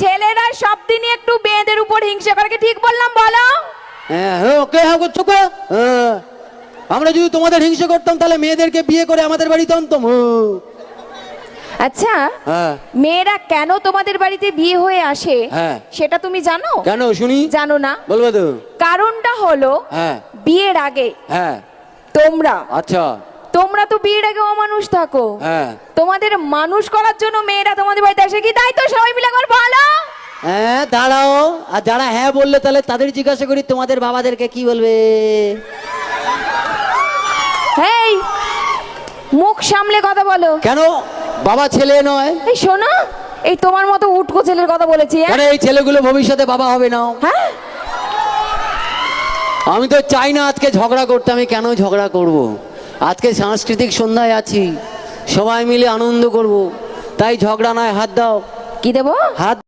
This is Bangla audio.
ছেলেরা সব দিনই একটু মেয়েদের উপর হিংসা করে। কি ঠিক বললাম বলো? হ্যাঁ হ্যাঁ, ওকে হ্যাঁ করছ গো? হ্যাঁ। আমরা যদি তোমাদের হিংসা করতাম তাহলে মেয়েদেরকে বিয়ে করে আমাদের বাড়িতে আনতাম। আচ্ছা মেয়েরা কেন তোমাদের বাড়িতে বিয়ে হয়ে আসে। সেটা তুমি জানো? কেন শুনি? জানো না। বলব তো। কারণটা হলো হ্যাঁ। বিয়ের আগে হ্যাঁ। তোমরা আচ্ছা। তোমরা তো বিয়ের আগে অমানুষ থাকো। হ্যাঁ। তোমাদের মানুষ করার জন্য মেয়েরা তোমাদের বাড়িতে আসে কি? তাই তো সবাই হ্যাঁ দাঁড়াও। আর যারা হ্যাঁ বললে তাহলে তাদের জিজ্ঞাসা করি তোমাদের বাবাদেরকে কি বলবে? হেই মুখ সামলে কথা বলো। কেন? বাবা ছেলে নয়। এই শোনো এই তোমার মতো উটকো ছেলের কথা বলেছি হ্যাঁ? এই ছেলেগুলো ভবিষ্যতে বাবা হবে না হ্যাঁ? আমি তো চাই না আজকে ঝগড়া করতে আমি কেন ঝগড়া করব। আজকে সাংস্কৃতিক সন্ধ্যায় আছি সবাই মিলে আনন্দ করব। তাই ঝগড়া নয় হাত দাও। কি দেবো? হাত